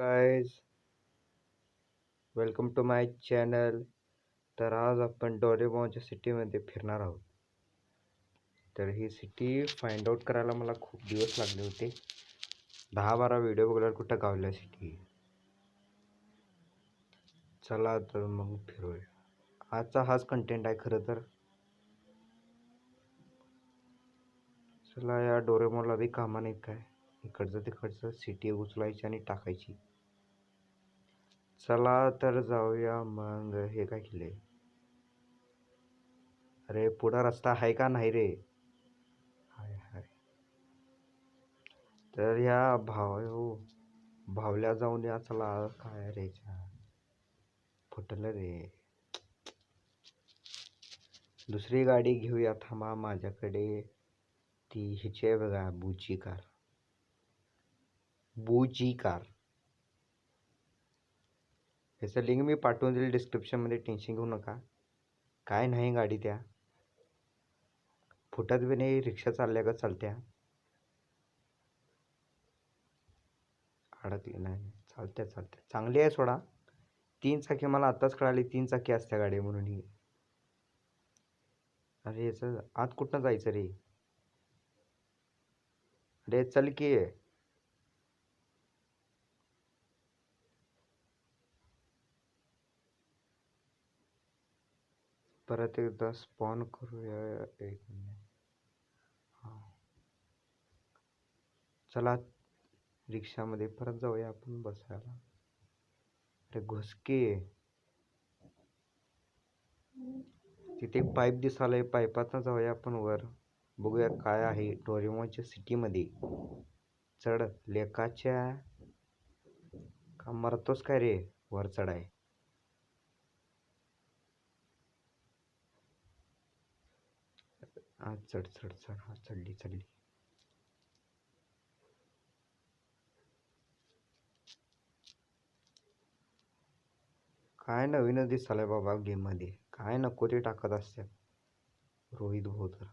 Guys welcome to my channel तर आज आपण डोरेमॉनच्या सिटीमध्ये फिरणार आहोत. तर ही सिटी फाइंड आउट करायला मला खूप दिवस लागले होते. दहा बारा व्हिडिओ बघल्यावर कुठं गावल्या सिटी चला तर मग फिरूया. आजचा हाच कंटेंट आहे खरं तर. चला या डोरेमॉनला बी कामा नाहीत काय. इकडचं तिकडचं सिटी उचलायची आणि टाकायची. चला तर जाऊया मग. हे काय केले अरे पुढं रस्ता आहे का नाही रे? हाय हाय. तर या भाव हो. भावल्या जाऊन या. चला काय रे फुटलं रे. दुसरी गाडी घेऊया. थांबा माझ्याकडे ती ह्याची आहे बघा. बुची कार. बुची कार. ह्याचं लिंक मी पाठवून दिली डिस्क्रिप्शनमध्ये टेन्शन घेऊ नका. काय नाही गाडी त्या. फुटत बी नाही रिक्षा चालल्या का चालत्या. अडकली नाही. चालत्या चालत्या. चांगली आहे सोडा. तीन चाकी मला आत्ताच कळाली तीन चाकी असत्या गाडी म्हणून ही. अरे याचं आत कुठनं जायचं रे? अरे चल की. परत एकदा स्पॉन करूया एक मिनिट हां. चला रिक्षामध्ये परत जाऊया आपण बसायला. अरे घुसके. तिथे पाईप दिसालाय पाईपातनं जाऊया आपण वर. बघूया काय आहे डोरेमॉनच्या सिटीमध्ये. चढ लेकाच्या. का मरतोस काय रे? वर चढाय. हा चढ चढ चढ. हा चढली चढली. काय नवीनच दिसालंय बाबा गेममध्ये काय नको ते टाकत असते रोहित भाऊ तर.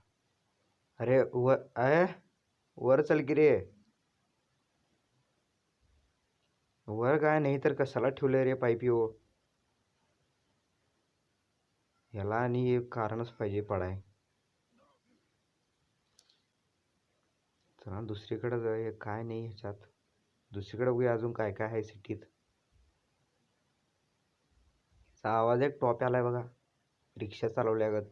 अरे वर अय वर चल की रे. वर काय नाही तर कशाला ठेवलंय रे पाईपी हो ह्याला आणि एक कारणच पाहिजे पडाय. चला दुसरीकडं जाऊया. काय नाही ह्याच्यात. दुसरीकडे बघूया अजून काय काय आहे सिटीत. आवाज एक टॉप आलाय बघा. रिक्षा चालवल्यागत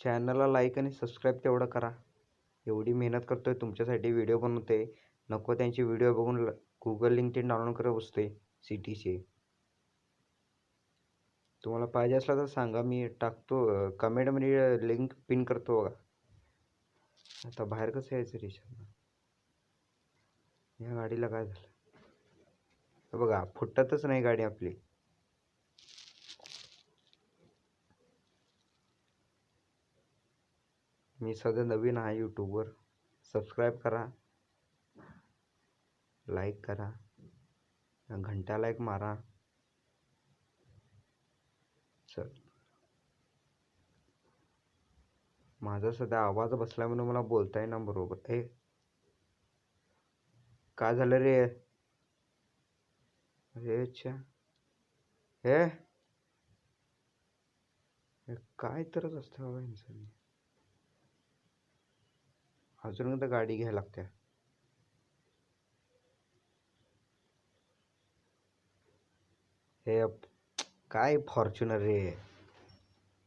चॅनलला लाईक आणि सबस्क्राईब तेवढं करा. एवढी मेहनत करतोय तुमच्यासाठी व्हिडिओ बनवते नको त्यांची व्हिडिओ बघून गुगल लिंक ते डाउनलोड करत बसतोय सिटीचे. तुम्हाला पाहिजे असला तर सांगा. मी टाकतो कमेंटमध्ये लिंक पिन करतो बघा. आता बाहेर कसं यायचं रिक्षा या गाडीला काय झालं? बघा फुटतच नाही गाडी आपली. मी सध्या नवीन आहे यूट्यूबवर सबस्क्राईब करा. लाईक करा. घंटा लाईक मारा. चल माझा सध्या आवाज बसला म्हणून मला बोलता येईना बरोबर. ए काय झालं रे? अरे अच्छा हे काय तरच असतं बाबा अजून एकदा गाडी घ्यायला लागते हे काय फॉर्च्युनर रे.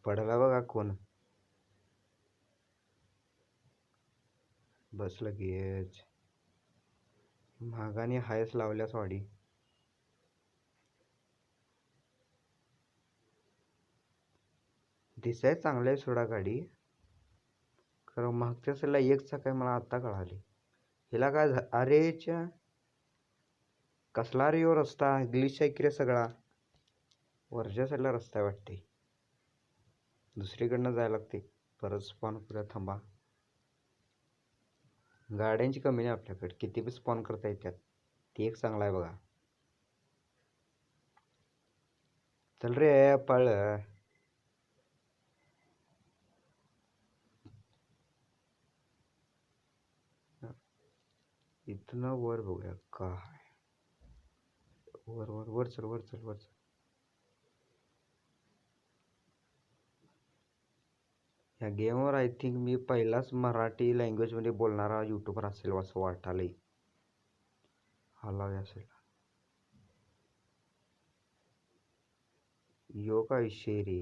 पडला बघा कोण. बसलं गेच महागाने हायस लावल्यास वाडी दिसाय चांगलं आहे सोडा गाडी. खरं मागच्या सल्ला एक चाक मला आत्ता कळाली. हिला काय झा अरेच्या कसला रे यो रस्ता ग्लिच आहे की रे सगळा? वरच्या साईडला रस्ता वाटते. दुसरीकडनं जायला लागते. परत स्पॉन पुरा थांबा. गाड्यांची कमी नाही आपल्याकडे. किती बी स्पॉन करता येतात ती एक चांगला आहे बघा. चल रे पळ. इथनं वर बघूया. काय? वर वर वर चल वर चल वर चल. ह्या गेमवर आय थिंक मी पहिलाच मराठी लँग्वेजमध्ये बोलणारा यूट्यूबर असेल असं वाटायला हलावे असेल. यो काय शेरी?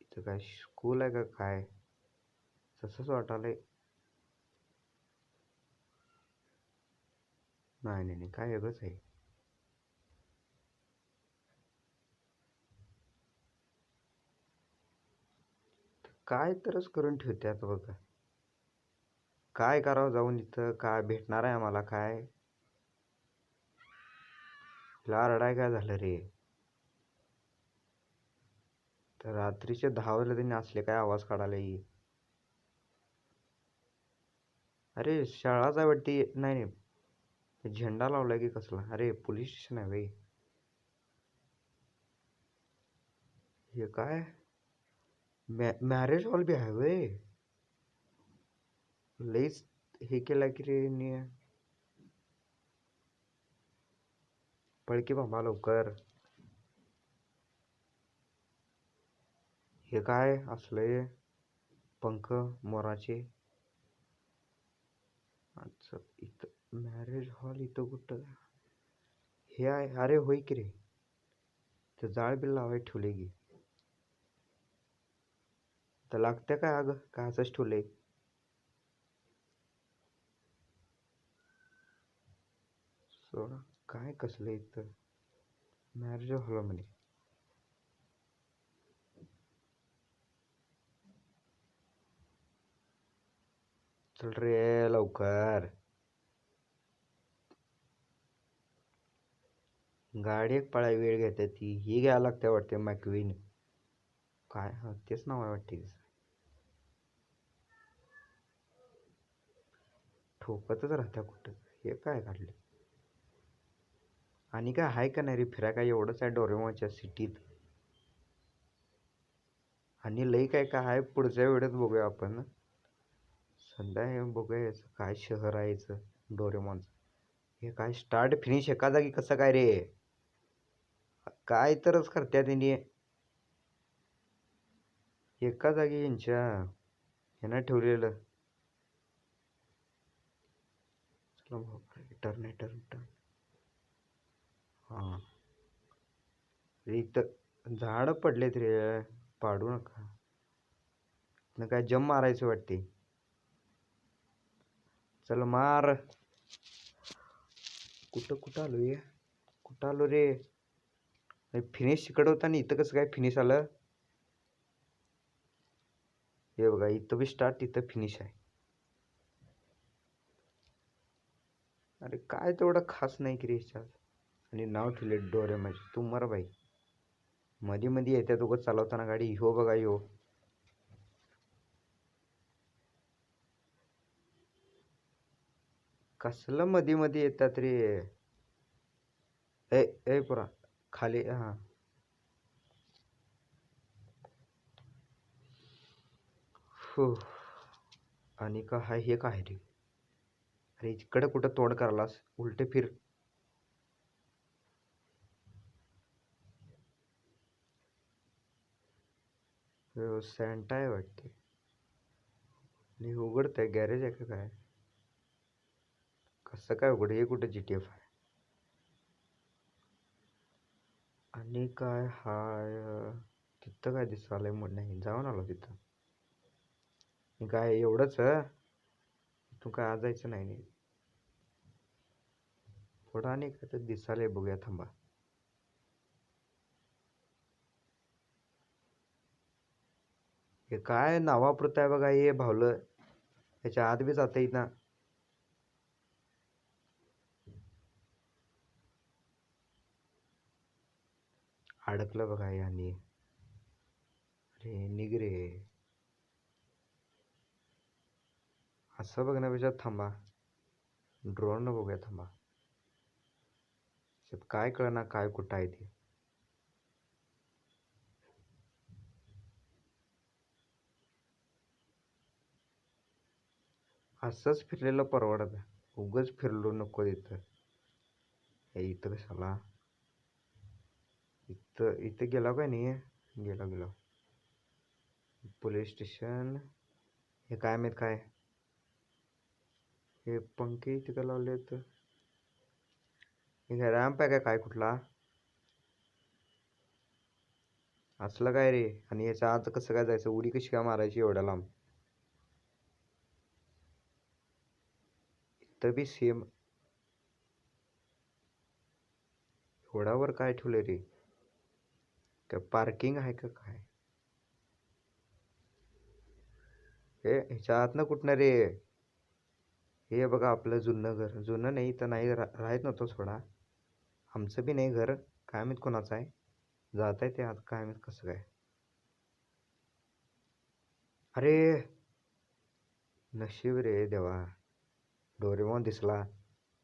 इथं काय स्कूल आहे का काय? तसंच वाटायला नाही नाही नाही काय वेगळंच आहे. काय तरच करून ठेवत्यात बघा. काय करावं जाऊन इथं? काय भेटणार आहे आम्हाला काय? ला रडाय काय झालं रे? तर रात्रीचे दहा वाजले त्यांनी असले काय आवाज काढायला अरे शाळाच आहे वाटते. नाही नाही. झेंडा लावला की कसला? अरे पोलीस स्टेशन आहे भाई हे काय? मॅ मॅरेज हॉल बी आहे वय लईच हे केलं की रे नी। पळ की बाबा लवकर। हे काय असलंय पंख मोराचे? अच्छा इथं मॅरेज हॉल इथं कुठं हे आहे अरे होय की रे. ते जाळ बिल लावाय ठेवले की. तर लागते काय अगं? काय असंच ठेवलंय? सोडा काय कसलं इथं? मॅरेज हॉलमध्ये चल रे लवकर. गाडी एक पळाय वेळ घेते ती. ही घ्यायला लागते वाटते मॅक्विन काय? हा तेच नाव आहे वाटते तिचं. ठोकतच राहत्या कुठं? हे काय काढलं आणि काय आहे का नाही रे फिराय काय एवढंच आहे डोरेमॉनच्या सिटीत? आणि लई काय काय आहे पुढच्या वेळेत बघूया आपण. सध्या हे बघूया याचं काय शहर आहे याचं डोरेमॉनचं. हे काय स्टार्ट फिनिश एका जागी कसं काय रे? काय तरच करत्या त्यांनी एका जागी यांच्या ह्यानं ठेवलेलं. चला बाबा रिटर्न रिटर्न रिटर्न हां. इथं झाडं पडलेत रे पाडू नका. न काय जम मारायचं वाटते. चल मार. कुठं कुठं आलो ये कुठं आलो रे? फिनिश इकडं होता आणि इथं कसं काय फिनिश आलं? हे बघा इथं बी स्टार्ट इथं फिनिश आहे. अरे काय तेवढं खास नाही की रे आणि नाव ठेवले डोरे माझे तू मर बाई. मध्ये मध्ये येत्या दोघं चालवताना गाडी. हो बघा यो कसलं मध्ये मध्ये येतात रे. ए ए पुरा खाली हा. हो आणि का हाय हे काय रे? अरे इकडं कुठं तोंड करालास उलटे फिर. सँटा आहे वाटते आणि उघडतंय गॅरेज आहे का काय? कसं काय उघड? हे कुठं जी टी एफ आहे? आणि काय? हाय तिथं काय दिसलं आहे म्हणून नाही जाऊन आलो तिथं. काय एवढंच तू काय आजायचं नाही नाही पुढं आणि काय तर दिसायला बघूया थांबा. हे काय नावापुरतं आहे बघा हे भावलं. याच्या आत बी जाता येत ना अडकलं बघा यांनी अरे निघ रे असं बघण्यापेक्षा थांबा. ड्रोन बघूया थांबा. त्यात काय कळना काय कुठं आहे ते? असंच फिरलेलं परवडत उगाच फिरलो नको इथं. हे इथं कशाला? इथं इथं गेला काय नाही? गेला गेला पोलीस स्टेशन हे काय माहीत काय? हे पंखे तिथं लावलेत लावले हे काय रॅम्प आहे का काय कुठला? असलं काय रे? आणि याच्या आत कसं काय जायचं? उडी कशी काय मारायची एवढ्या लांब? इथं बी सेम एवढ्यावर काय ठेवलं रे? काय पार्किंग आहे का काय? हे ह्याच्या आतनं कुठनं रे? हे बघा आपलं जुनं घर. जुनं नाही तर नाही रा राहत नव्हतं सोडा. आमचं बी नाही घर. काय माहीत कोणाचं आहे? जात आहे ते आता काय माहीत कसं काय. अरे! नशीब रे देवा. डोरेमॉन दिसला.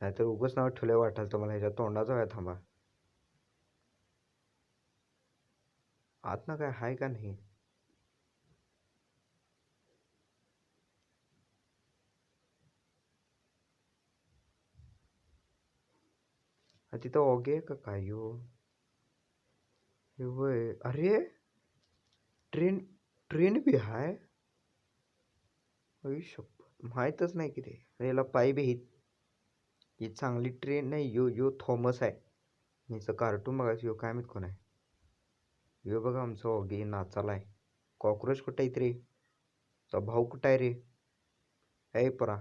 नाहीतर उगाच नाव ठेवलं वाटाल तर मला ह्याच्या तोंडाचा व्हाय थांबा. आत ना काय आहे का नाही? तिथं ओगे आहे का काय यो अरे ट्रेन ट्रेन बी आहे अई शप्पथ माहीतच नाही की ते अरे याला पाय बी ही ही चांगली ट्रेन नाही यो यो थॉमस आहे ह्याचं कार्टून बघायचं यो काय माहीत कोण आहे यो बघा आमचं ओगे नाचाला आहे कॉक्रोच कुठं आहेत रे चा भाऊ कुठं आहे रे ऐ परा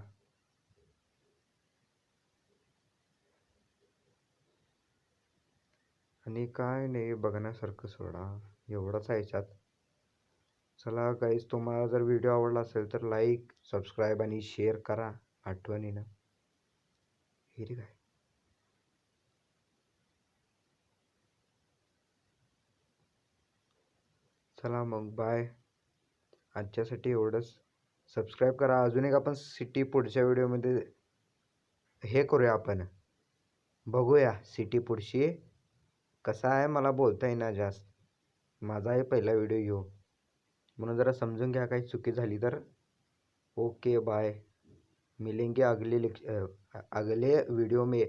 आणि काय नाही बघण्यासारखं सोडा. एवढंच आहे याच्यात. चला गाईज तुम्हाला जर व्हिडिओ आवडला असेल तर लाईक सबस्क्राईब आणि शेअर करा आठवणीनं. हिरी काय चला मग बाय आजच्यासाठी एवढंच. सबस्क्राईब करा. अजून एक आपण सिटी पुढच्या व्हिडिओमध्ये हे करूया आपण. बघूया सिटी पुढची. कसा आहे मला बोलता येईना जास्त. माझा आहे पहिला व्हिडिओ ह्यो म्हणून जरा समजून घ्या काही चुकी झाली तर. ओके बाय मिलेंगे अगले लेक्च अगले व्हिडिओ में